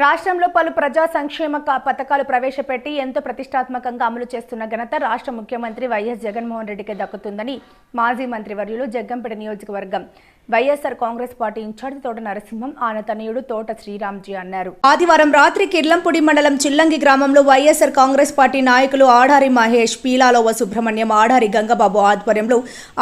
రాష్ట్రంలో పలు ప్రజా సంక్షేమ పథకాలు ప్రవేశపెట్టి ఎంతో ప్రతిష్టాత్మకంగా అమలు చేస్తున్న ఘనత రాష్ట్ర ముఖ్యమంత్రి వైఎస్ జగన్మోహన్ రెడ్డికి దక్కుతుందని మాజీ మంత్రివర్యులు జగ్గంపేట నియోజకవర్గం వైఎస్ఆర్ కాంగ్రెస్ పార్టీ ఇన్ఛార్జి తోట నరసింహం ఆయన తనయుడు తోట శ్రీరామ్జీ అన్నారు. ఆదివారం రాత్రి కిర్లంపూడి మండలం చిల్లంగి గ్రామంలో వైఎస్ఆర్ కాంగ్రెస్ పార్టీ నాయకులు ఆడారి మహేష్ పీలాలోవ సుబ్రహ్మణ్యం ఆడారి గంగబాబు ఆధ్వర్యంలో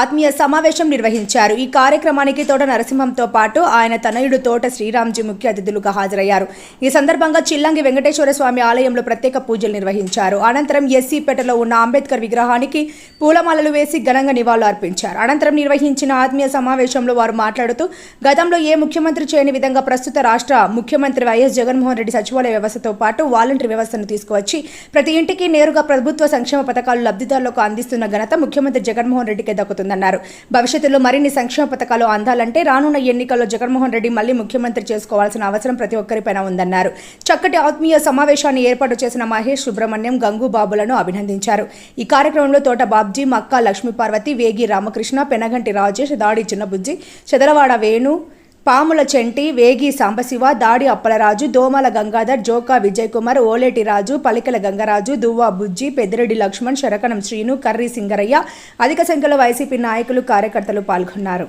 ఆత్మీయ సమావేశం నిర్వహించారు. ఈ కార్యక్రమానికి తోట నరసింహంతో పాటు ఆయన తనయుడు తోట శ్రీరామ్జీ ముఖ్య అతిథులుగా హాజరయ్యారు. ఈ సందర్భంగా చిల్లంగి వెంకటేశ్వర స్వామి ఆలయంలో ప్రత్యేక పూజలు నిర్వహించారు. అనంతరం ఎస్సీపేటలో ఉన్న అంబేద్కర్ విగ్రహానికి పూలమాలలు వేసి ఘనంగా నివాళులు అర్పించారు. అనంతరం నిర్వహించిన ఆత్మీయ సమావేశంలో వారు మాట్లాడుతూ గతంలో ఏ ముఖ్యమంత్రి చేయని విధంగా ప్రస్తుత రాష్ట్ర ముఖ్యమంత్రి వైఎస్ జగన్మోహన్ రెడ్డి సచివాలయ వ్యవస్థతో పాటు వాలంటరీ వ్యవస్థను తీసుకువచ్చి ప్రతి ఇంటికి నేరుగా ప్రభుత్వ సంక్షేమ పథకాలు లబ్ధిదారులకు అందిస్తున్న ఘనత ముఖ్యమంత్రి జగన్మోహన్ రెడ్డికే దక్కుతుందన్నారు. భవిష్యత్తులో మరిన్ని సంక్షేమ పథకాలు అందాలంటే రానున్న ఎన్నికల్లో జగన్మోహన్ రెడ్డి మళ్ళీ ముఖ్యమంత్రి చేసుకోవాల్సిన అవసరం ప్రతి ఒక్కరిపైన ఉందన్నారు. చక్కటి ఆత్మీయ సమావేశాన్ని ఏర్పాటు చేసిన మహేష్ సుబ్రహ్మణ్యం గంగు బాబులను అభినందించారు. ఈ కార్యక్రమంలో తోట బాబ్జీ మక్కా లక్ష్మీ పార్వతి వేగి రామకృష్ణ పెనగంటి రాజేష్ దాడి చిన్నబుజ్జి చెదలవాడ వేణు పాముల చెంటి వేగి సాంబశివ దాడి అప్పలరాజు దోమల గంగాధర్ జోకా విజయ్ కుమార్ ఓలేటి రాజు పలికల గంగరాజు దువ్వా బుజ్జి పెద్దిరెడ్డి లక్ష్మణ్ శరకణం శ్రీను కర్రీ సింగరయ్య అధిక సంఖ్యలో వైసీపీ నాయకులు కార్యకర్తలు పాల్గొన్నారు.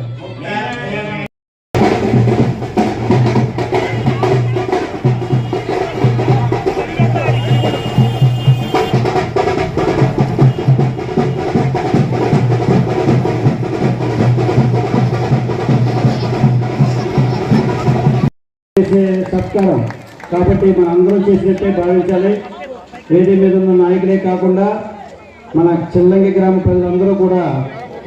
దీర్ఘాయు సత్కారం కాబట్టి మన అందరూ చేసినట్టే భావించాలి. వేది మీద ఉన్న నాయకులే కాకుండా మన చిల్లంగి గ్రామ ప్రజలందరూ కూడా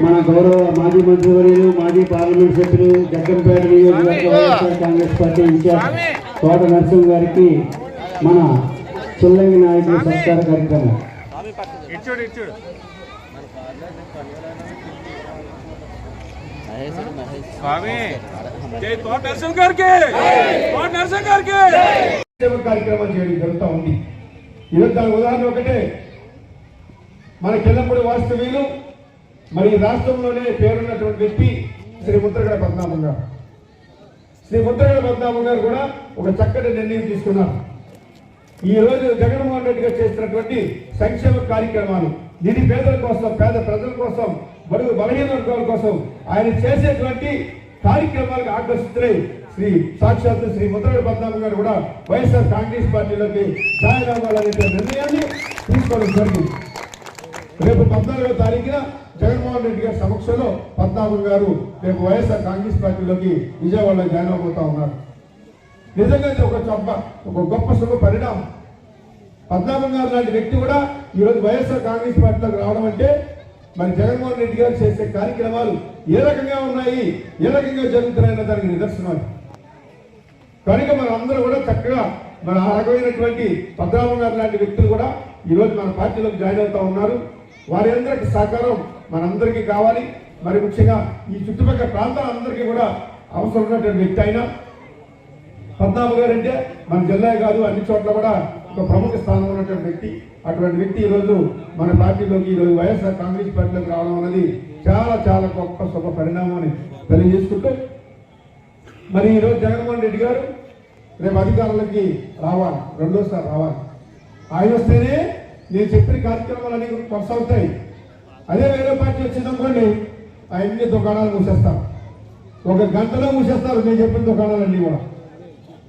మన గౌరవ మాజీ మంత్రివర్యులు మాజీ పార్లమెంట్ సభ్యులు జగ్గంపేట నియోజకవర్గ వైఎస్ఆర్ కాంగ్రెస్ పార్టీ ఇన్ఛార్జ్ తోట నరసింహ గారికి మన చిల్లంగి నాయకుల సత్కార కార్యక్రమం. స్వామి జై తోట నరసింహ గారికి తోట నరసింహ గారికి కార్యక్రమాలు చేయడం జరుగుతూ ఉంది. ఈరోజు దాని ఉదాహరణ ఒకటే. మన కిందపూడి వాస్తవ్యులు మరి ఈ రాష్ట్రంలోనే పేరున్నటువంటి వ్యక్తి శ్రీ ముద్రగడ పద్మనాభం గారు. శ్రీ ముద్రగడ పద్మనాభం గారు కూడా ఒక చక్కటి నిర్ణయం తీసుకున్నారు. ఈ రోజు జగన్మోహన్ రెడ్డి గారు చేసినటువంటి సంక్షేమ కార్యక్రమాలు నిరుపేదల కోసం పేద ప్రజల కోసం మరియు బలహీన వర్గాల కోసం ఆయన చేసేటువంటి కార్యక్రమాలకు ఆకర్షిస్తున్నాయి శ్రీ సాక్షాత్ శ్రీ ముద్రగడ పద్మనాభం గారు కూడా వైఎస్ఆర్ కాంగ్రెస్ పార్టీలోకి జాయిన్ అవ్వాలనే నిర్ణయాన్ని తీసుకోవడం జరిగింది. రేపు పద్నాలుగో తారీఖున జగన్మోహన్ రెడ్డి గారి సమక్షంలో పద్మనాభం గారు రేపు వైఎస్ఆర్ కాంగ్రెస్ పార్టీలోకి విజయవాడలో జాయిన్ అవబోతా ఉన్నారు. నిజంగా ఇది ఒక గొప్ప ఒక గొప్ప శుభ పరిణామం. పద్మనాభం గారు లాంటి వ్యక్తి కూడా ఈరోజు వైఎస్ఆర్ కాంగ్రెస్ పార్టీలోకి రావడం అంటే మరి జగన్మోహన్ రెడ్డి గారు చేసే కార్యక్రమాలు ఏ రకంగా ఉన్నాయి? ఏ రకంగా జరుగుతున్నాయన్న దానికి నిదర్శనాలు. కనుక మనం అందరూ కూడా చక్కగా మన ఆ రకమైనటువంటి పద్మనాభం గారు లాంటి వ్యక్తులు కూడా ఈరోజు మన పార్టీలోకి జాయిన్ అవుతా ఉన్నారు. వారి అందరికి సహకారం మనందరికీ కావాలి. మరి ముఖ్యంగా ఈ చుట్టుపక్కల ప్రాంతాలందరికీ కూడా అవసరం ఉన్నటువంటి వ్యక్తి అయినా. పద్మనాభ గారు అంటే మన జిల్లా కాదు అన్ని చోట్ల కూడా ఒక ప్రముఖ స్థానంలో ఉన్నటువంటి వ్యక్తి అటువంటి వ్యక్తి ఈరోజు మన పార్టీలోకి ఈరోజు వైఎస్ఆర్ కాంగ్రెస్ పార్టీలోకి రావడం అనేది చాలా చాలా గొప్ప శుభ పరిణామం అని తెలియజేసుకుంటూ మరి ఈరోజు జగన్మోహన్ రెడ్డి గారు రేపు అధికారులకి రావాలి రెండోసారి రావాలి. ఆయన వస్తేనే నేను చెప్పిన కార్యక్రమాలన్నీ కూడా కొనసాగుతాయి. అదే వేరే పార్టీ వచ్చిందనుకోండి అవన్నీ దుకాణాలు మూసేస్తారు. ఒక గంటలో మూసేస్తారు నేను చెప్పిన దుకాణాలన్నీ కూడా.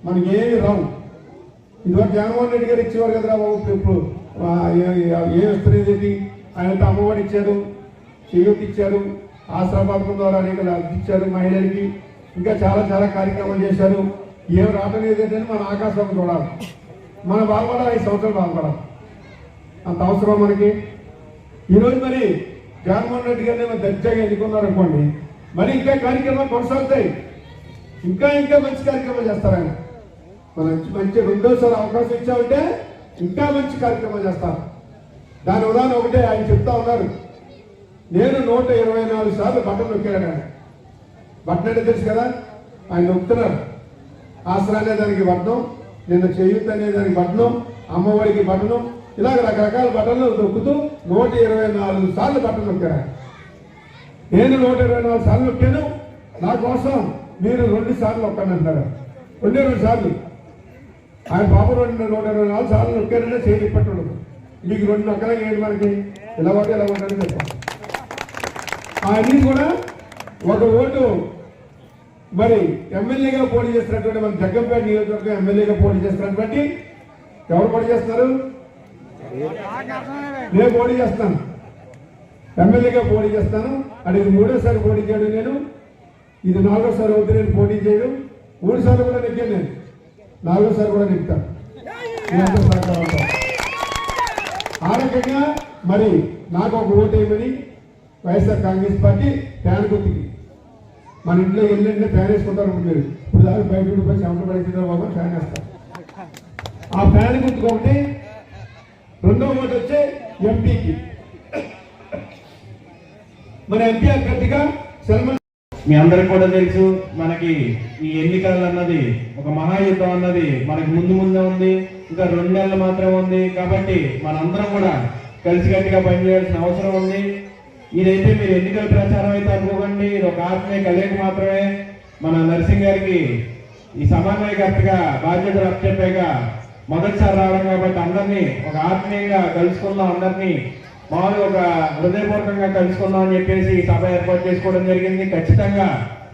మనకి ఏమి రావు. ఇదివరకు జగన్మోహన్ రెడ్డి గారు ఇచ్చేవారు కదరా బాబు ఇప్పుడు. ఏం ఇస్తున్నది ఏంటి ఆయనతో అమ్మఒడి ఇచ్చారు చేయూతి ఇచ్చారు ఆశ్రమ పథకం ద్వారా అనేక ఇచ్చారు మహిళలకి. ఇంకా చాలా చాలా కార్యక్రమాలు చేశారు. ఏం రావడం లేదంటే మన ఆకాశం చూడాలి. మన బాధపడాలి ఐదు సంవత్సరాలు బాధపడాలి అంత అవసరం మనకి. ఈరోజు మరి జగన్మోహన్ రెడ్డి గారిని ఏమో దర్జాగా ఎన్నుకున్నారు అనుకోండి మరి ఇంకా కార్యక్రమాలు కొనసాగుతాయి. ఇంకా ఇంకా మంచి కార్యక్రమాలు చేస్తారు ఆయన. మన మంచి మంచి రెండోసారి అవకాశం ఇచ్చామంటే ఇంకా మంచి కార్యక్రమాలు చేస్తాను దాని ఉదాహరణ ఒకటే ఆయన చెప్తా ఉన్నారు. నేను నూట ఇరవై నాలుగు సార్లు బట్టలు నొక్కాడు ఆయన. బట్టలు అంటే తెలుసు కదా ఆయన నొక్కుతున్నారు. ఆసరా అనేదానికి దానికి బట్టనం నిన్న చేయూత్ అనే దానికి బట్టనం అమ్మఒడికి బట్టనం ఇలాగ రకరకాల బట్టలు నొక్కుతూ నూట ఇరవై నాలుగు సార్లు బట్టలు నొక్కారు నేను నూట ఇరవై నాలుగు సార్లు నొక్కాను. నా కోసం మీరు రెండు సార్లు నొక్కండి అంటారు. రెండే రెండు సార్లు. ఆయన పాప రెండు నూట ఇరవై నాలుగు సార్లు నొక్కారంటే చేతి పట్టు మీకు రెండు నొక్కలకి ఏంటి మనకి. ఇలా ఒకటి ఇలా ఉంటారని చెప్పాలి. అవన్నీ కూడా ఒక ఓటు మరి ఎమ్మెల్యేగా పోటీ చేస్తున్నటువంటి మన జగ్గంపేట నియోజకవర్గం ఎమ్మెల్యేగా పోటీ చేస్తున్నటువంటి ఎవరు పోటీ చేస్తున్నారు? నేను పోటీ చేస్తాను. ఎమ్మెల్యేగా పోటీ చేస్తాను. అది మూడోసారి పోటీ చేయడం నేను. ఇది నాలుగోసారి అవుతుంది నేను పోటీ చేయడం మూడు సార్లు కూడా నెక్కాను నేను. నాలుగోసారి కూడా నెగ్గుతాను ఆ రకంగా మరి నాకు ఒక vote YSR Congress party fan గుర్తుకి. మన ఇంట్లో వెళ్ళింటే ఫ్యాన్ వేసుకుంటారు ఇప్పుడు మీరు. ఇప్పుడు దాకా బయట ఉండిపోయి చెమట పడిన బాబా ఫ్యాన్ వేస్తారు. ఆ ఫ్యాన్ గుర్తుకు ఒకటి రెండో ఓటు వచ్చే ఎంపీకి. మన ఎంపీ అభ్యర్థిగా సల్మాన్ మీ అందరికి కూడా తెలుసు మనకి ఈ ఎన్నికలు అన్నది ఒక మహాయుద్ధం అన్నది మనకి ముందు ముందే ఉంది ఇంకా రెండు నెలలు మాత్రమే ఉంది కాబట్టి మనందరం కూడా కలిసికట్టుగా పనిచేయాల్సిన అవసరం ఉంది. ఇదైతే మీరు ఎన్నికల ప్రచారం అయితే అనుకోకండి ఇది ఒక ఆత్మీయ కలయిక మాత్రమే. మన నర్సింగ్ గారికి ఈ సమన్వయకర్తగా బాధ్యతలు అప్పచెప్పాక మొదటిసారి రావడం కాబట్టి అందరినీ ఒక ఆత్మీయంగా కలుసుకుందాం అందరినీ. మామూలుగా ఒక హృదయపూర్వకంగా కలుసుకుందాం అని చెప్పేసి ఈ సభ ఏర్పాటు చేసుకోవడం జరిగింది. ఖచ్చితంగా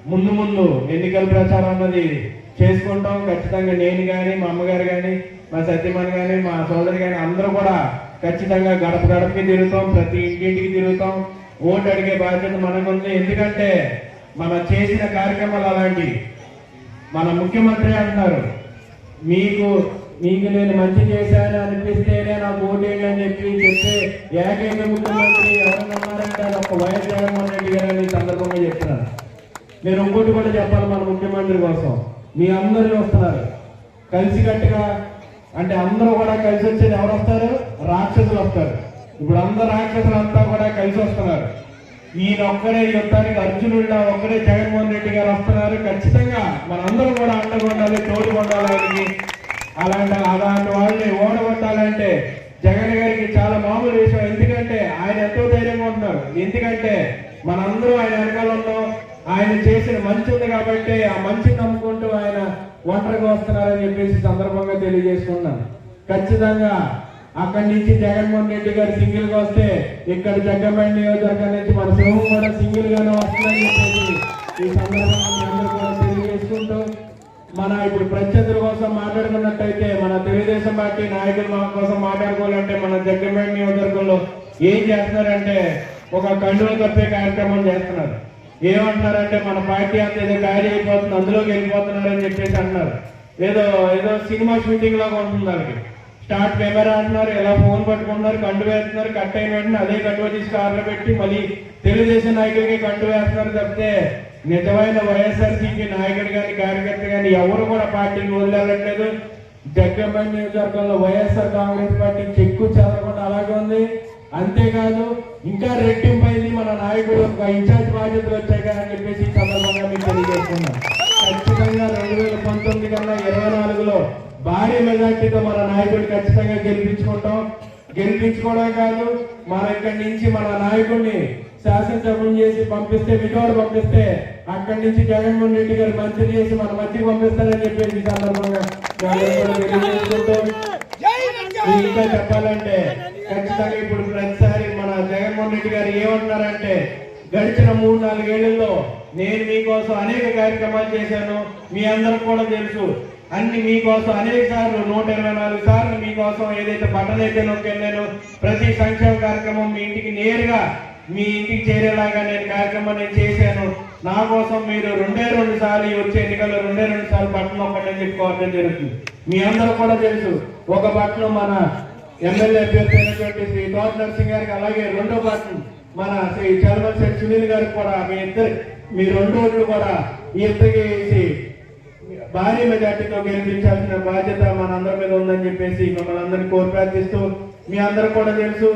ముందు ముందు ఎన్నికల ప్రచారం అన్నది చేసుకుంటాం. ఖచ్చితంగా నేను కానీ మా అమ్మగారు కానీ మా సత్యమణి కానీ మా సోదరి కానీ అందరూ కూడా ఖచ్చితంగా గడప గడపకి తిరుగుతాం. ప్రతి ఇంటింటికి తిరుగుతాం. ఓటు అడిగే బాధ్యత మనకుంది. ఎందుకంటే మన చేసిన కార్యక్రమాలు అలాంటివి. మన ముఖ్యమంత్రి అంటున్నారు మీకు నీకు నేను మంచి చేశాను అనిపిస్తేనే నాకు ఓటేయండి అని చెప్పి చెప్తే ఏకైక ముఖ్యమంత్రి ఎవరైనా ఉన్నారంటే అది ఒక వైఎస్ జగన్మోహన్ రెడ్డి గారు అని సందర్భంగా చెప్తున్నారు. నేను ఇంకోటి కూడా చెప్పాలి మన ముఖ్యమంత్రి కోసం. మీ అందరూ వస్తున్నారు. కలిసికట్టుగా అంటే అందరూ కూడా కలిసి వచ్చేది ఎవరు వస్తారు? రాక్షసులు వస్తారు. ఇప్పుడు అందరు రాక్షసులు అంతా కూడా కలిసి వస్తున్నారు. ఈయన ఒక్కరే యుద్ధానికి అర్జునుడిలా ఒక్కరే జగన్మోహన్ రెడ్డి గారు వస్తున్నారు. ఖచ్చితంగా మనందరం కూడా అండగా ఉండాలి తోడు ఉండాలి అలాంటి అలాంటి వాళ్ళని ఓడగొట్టాలంటే జగన్ గారికి చాలా మామూలు విషయం. ఎందుకంటే ఆయన ఎంతో ధైర్యంగా ఉంటున్నారు. ఎందుకంటే మనందరూ ఆయన వెనకాల ఉన్నాం. ఆయన చేసిన మంచి ఉంది కాబట్టి ఆ మంచిని నమ్ముకుంటూ ఆయన ఒంటరిగా వస్తున్నారని చెప్పేసి సందర్భంగా తెలియజేసుకున్నాను ఖచ్చితంగా అక్కడి నుంచి జగన్మోహన్ రెడ్డి గారు సింగిల్గా వస్తే ఇక్కడ జగ్గంపేట నియోజకవర్గం నుంచి మన సింహం కూడా సింగిల్ గానే వస్తుందని చెప్పేసి ఈ సందర్భంగా మన ఇప్పుడు ప్రత్యర్థుల కోసం మాట్లాడుకున్నట్టయితే మన తెలుగుదేశం పార్టీ నాయకుల కోసం మాట్లాడుకోవాలంటే మన జగ్గంపేట నియోజకవర్గంలో ఏం చేస్తున్నారంటే ఒక కండువలు కప్పే కార్యక్రమం చేస్తున్నారు. ఏమంటున్నారంటే మన పార్టీ అంతా ఏదో ఖాళీ అయిపోతుంది అందులోకి వెళ్ళిపోతున్నారు అని చెప్పేసి అంటున్నారు. ఏదో ఏదో సినిమా షూటింగ్ లాగా ఉంటుంది వాళ్ళకి. స్టార్ట్ కెమెరా అంటున్నారు ఎలా ఫోన్ పట్టుకుంటున్నారు కండు వేస్తున్నారు కట్ అయిన వెంటనే అదే కండువ తీసి కార్లో పెట్టి మళ్ళీ తెలుగుదేశం నాయకులకి కండు వేస్తున్నారు తప్పితే నిజమైన వైఎస్ఆర్సీపీ నాయకుడు కానీ కార్యకర్త కానీ ఎవరు కూడా పార్టీని వదిలేరట్లేదు జగ్గంపల్లి నియోజకవర్గంలో వైఎస్ఆర్ కాంగ్రెస్ పార్టీ చెక్కు చెదరకుండా అలాగే ఉంది. అంతేకాదు ఇంకా రెట్టింపు మన నాయకుడు ఒక ఇన్ఛార్జ్ బాధ్యతలు వచ్చాయి కదా అని చెప్పేసి సందర్భంగా మీకు తెలియజేస్తున్నాం. ఖచ్చితంగా రెండు వేల పంతొమ్మిది కన్నా ఇరవై నాలుగులో భారీ మెజార్టీతో మన నాయకుడు ఖచ్చితంగా గెలిపించుకుంటాం. గెలిపించుకోవడం కాదు మన ఇక్కడి నుంచి మన నాయకుడిని శాసనసభ్యులు చేసి పంపిస్తే విజయవాడ పంపిస్తే అక్కడి నుంచి జగన్మోహన్ రెడ్డి గారు మంత్రి చేసి మన మధ్యకి పంపిస్తారని చెప్పేసి ఈ సందర్భంగా ఇంకా చెప్పాలంటే ఖచ్చితంగా ఇప్పుడు ప్రతిసారి మన జగన్మోహన్ రెడ్డి గారు ఏమంటున్నారంటే గడిచిన మూడు నాలుగేళ్ళలో నేను మీకోసం అనేక కార్యక్రమాలు చేశాను మీ అందరికి కూడా తెలుసు అన్ని మీకోసం అనేక సార్లు నూట ఇరవై నాలుగు సార్లు మీకోసం ఏదైతే బట్టలు అయితే నొక్కెళ్ళాను ప్రతి సంక్షేమ కార్యక్రమం మీ ఇంటికి నేరుగా మీ ఇంటికి చేరేలాగా నేను కార్యక్రమం నేను చేశాను. నా కోసం మీరు రెండే రెండు సార్లు వచ్చే ఎన్నికల్లో రెండే రెండు సార్లు బట్టలు ఒక్కటే చెప్పుకోవడం జరుగుతుంది. మీ అందరూ కూడా తెలుసు ఒక బట్టలు మన ఎమ్మెల్యే అభ్యర్థి అయినటువంటి శ్రీ తోట నరసింగ్ గారికి అలాగే రెండో బట్టలు మన శ్రీ చలమల్ శ్రీ సునీల్ గారికి కూడా మీ ఇద్దరు మీ రెండు రోజులు కూడా ఈ ఇద్దరికి వేసి భారీ మెజార్టీతో గెలిపించాల్సిన బాధ్యత మనందరి మీద ఉందని చెప్పేసి మిమ్మల్ని అందరినీ కోరి ప్రార్థిస్తూ మీ అందరూ కూడా తెలుసు.